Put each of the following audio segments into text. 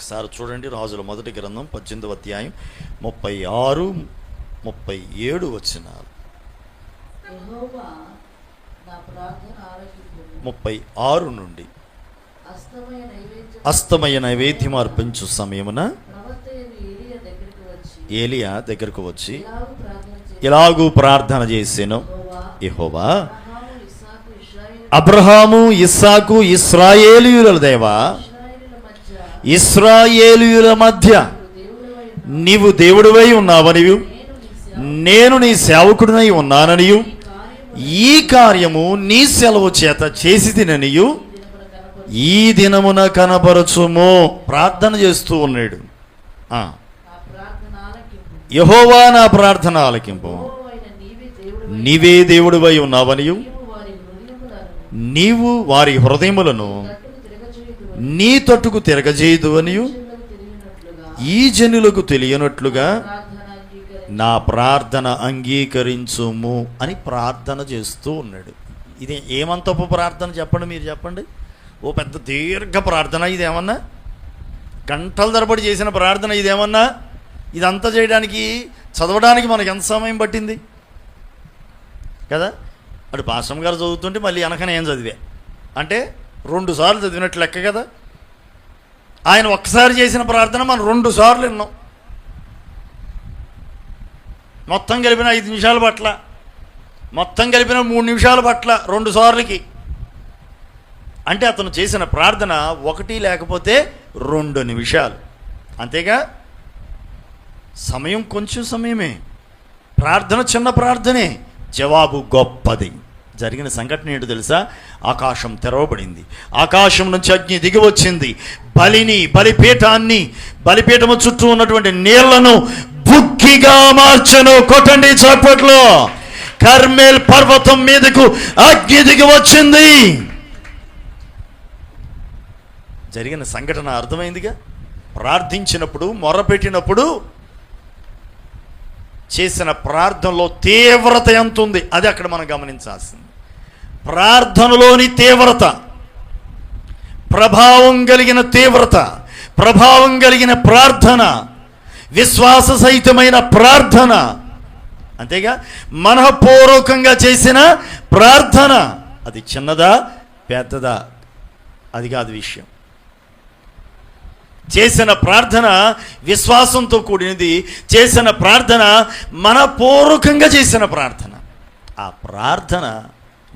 ఒకసారి చూడండి రాజుల మొదటి గ్రంథం పద్దెనిమిదవ అధ్యాయం ముప్పై ఆరు ముప్పై ఏడు వచ్చినారు. ముప్పై ఆరు నుండి. అస్తమయ నైవేద్యం అర్పించు సమయమున ఏలియా దగ్గరికి వచ్చి ఇలాగు ప్రార్థన చేసాను. యెహోవా యెహోవా అబ్రహాము ఇస్సాకు ఇస్రాయేలీయుల దేవా ఇస్రాయేలీయుల మధ్య నీవు దేవుడివై ఉన్నావనియు నేను నీ సేవకుడినై ఉన్నాననియు ఈ కార్యము నీ సెలవు చేత చేసి తిననియు ఈ దినమున కనపరచుము. ప్రార్థన చేస్తూ ఉన్నాడు. యహోవా నా ప్రార్థన ఆలకింపు నీవే దేవుడివై ఉన్నావనియు నీవు వారి హృదయములను నీ తట్టుకు తిరగజేయదు అనియు. ఈ జనులకు తెలియనట్లుగా నా ప్రార్థన అంగీకరించుము అని ప్రార్థన చేస్తూ ఉన్నాడు. ఇది ఏమంతపు ప్రార్థన చెప్పండి మీరు చెప్పండి. ఓ పెద్ద దీర్ఘ ప్రార్థన ఇదేమన్నా? గంటల తరబడి చేసిన ప్రార్థన ఇదేమన్నా? ఇదంతా చేయడానికి చదవడానికి మనకు ఎంత సమయం పట్టింది? కదా? అటు పాశ్రం గారు చదువుతుంటే మళ్ళీ వెనకనే ఏం చదివే? అంటే రెండు సార్లు చదివినట్లు లెక్క కదా? ఆయన ఒక్కసారి చేసిన ప్రార్థన మనం రెండు సార్లు విన్నాం. మొత్తం కలిపిన ఐదు నిమిషాల పట్ల మొత్తం కలిపిన మూడు నిమిషాల పట్ల రెండు సార్లకి. అంటే అతను చేసిన ప్రార్థన ఒకటి లేకపోతే రెండు నిమిషాలు. అంతేగా? సమయం కొంచెం సమయమే. ప్రార్థన చిన్న ప్రార్థనే జవాబు గొప్పది. జరిగిన సంఘటన ఏంటో తెలుసా? ఆకాశం తెరవబడింది. ఆకాశం నుంచి అగ్ని దిగి వచ్చింది. బలిని బలిపీఠాన్ని బలిపీఠము చుట్టూ ఉన్నటువంటి నీళ్ళను బుక్కిగా మార్చను. కొట్టండి చప్పట్లో. కర్మేల్ పర్వతం మీదకు అగ్ని దిగి వచ్చింది. జరిగిన సంఘటన అర్థమైందిగా? ప్రార్థించినప్పుడు మొరపెట్టినప్పుడు చేసిన ప్రార్థనలో తీవ్రత ఎంత ఉంది? అది అక్కడ మనం గమనించాల్సింది. ప్రార్థనలోని తీవ్రత ప్రభావం కలిగిన తీవ్రత ప్రభావం కలిగిన ప్రార్థన విశ్వాస సహితమైన ప్రార్థన అంతేగా? మనఃపూర్వకంగా చేసిన ప్రార్థన అది చిన్నదా పెద్దదా? అది కాదు విషయం. చేసిన ప్రార్థన విశ్వాసంతో కూడినది చేసిన ప్రార్థన మనపూర్వకంగా చేసిన ప్రార్థన. ఆ ప్రార్థన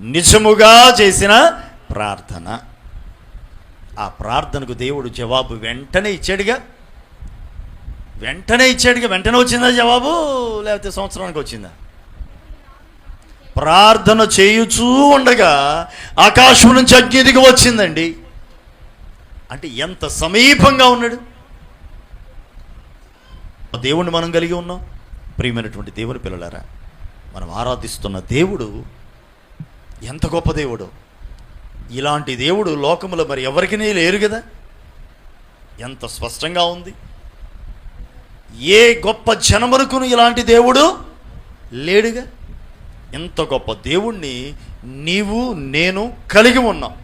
నిజముగా చేసిన ప్రార్థన. ఆ ప్రార్థనకు దేవుడు జవాబు వెంటనే ఇచ్చాడుగా. వెంటనే ఇచ్చాడుగా. వెంటనే వచ్చిందా జవాబు? లేకపోతే సంవత్సరానికి వచ్చిందా? ప్రార్థన చేయుచూ ఉండగా ఆకాశం నుంచి అగ్ని దిగి వచ్చిందండి. అంటే ఎంత సమీపంగా ఉన్నాడు? దేవుణ్ణి మనం కలిగి ఉన్నాం. ప్రియమైనటువంటి దేవుని పిల్లలారా మనం ఆరాధిస్తున్న దేవుడు ఎంత గొప్ప దేవుడు. ఇలాంటి దేవుడు లోకములో మరి ఎవరికీ లేరు కదా. ఎంత స్పష్టంగా ఉంది. ఏ గొప్ప జనమరుకును ఇలాంటి దేవుడు లేడుగా. ఇంత గొప్ప దేవుణ్ణి నీవు నేను కలిగి ఉన్నాం.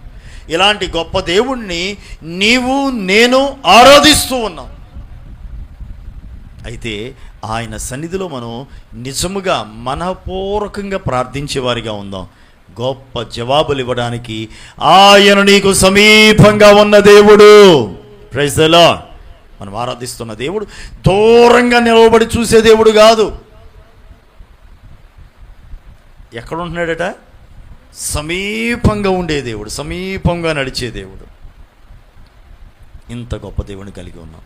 ఇలాంటి గొప్ప దేవుణ్ణి నీవు నేను ఆరాధిస్తూ ఉన్నాం. అయితే ఆయన సన్నిధిలో మనం నిజముగా మనపూర్వకంగా ప్రార్థించేవారిగా ఉందాం. గొప్ప జవాబులు ఇవ్వడానికి ఆయన నీకు సమీపంగా ఉన్న దేవుడు. ప్రైజ్లా మనం ఆరాధిస్తున్న దేవుడు దూరంగా నిలవబడి చూసే దేవుడు కాదు. ఎక్కడుంటున్నాడట? సమీపంగా ఉండే దేవుడు సమీపంగా నడిచే దేవుడు. ఇంత గొప్ప దేవుని కలిగి ఉన్నాం.